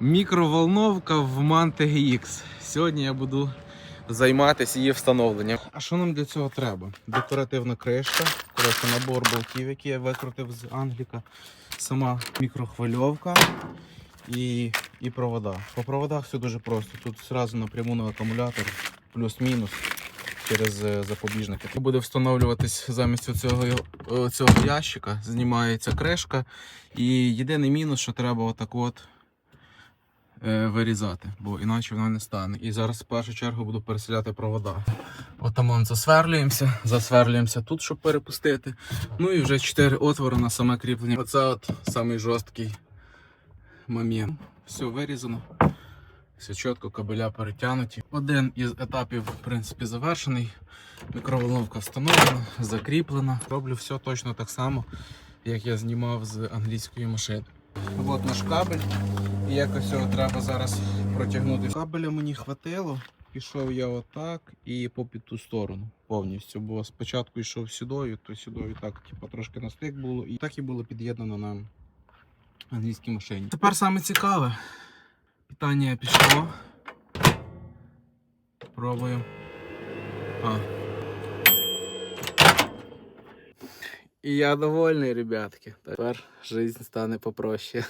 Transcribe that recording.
Мікроволновка в MAN TGX. Сьогодні я буду займатися її встановленням. А що нам для цього треба? Декоративна кришка, коротше, набор болтів, які я викрутив з Англіка, сама мікрохвильовка і, і провода. По проводах все дуже просто. Тут одразу напряму на акумулятор, плюс-мінус через е, запобіжники. Буде встановлюватись замість цього, цього ящика, знімається кришка. І єдиний мінус, що треба отак от е, вирізати, бо іначе вона не стане. І зараз в першу чергу буду переселяти провода. Отаман засверлюємося, засверлюємося тут, щоб перепустити. Ну і вже 4 отвори на саме кріплення. Оце от самий жорсткий момент. Все вирізано. Все чітко, кабеля перетягнуті. Один із етапів, в принципі, завершений. Мікроволновка встановлена, закріплена. Роблю все точно так само, як я знімав з англійської машини. От наш кабель. І якось його треба зараз протягнути. Кабеля мені хватило. Пішов я отак і по під ту сторону повністю. Бо спочатку йшов сюдою, то сюдою так, типу, трошки на стик було, і так і було під'єднано на англійській машині. Тепер саме цікаве. Питання пішло. Пробую. А. І я довольний, ребятки. Тепер життя стане попроще.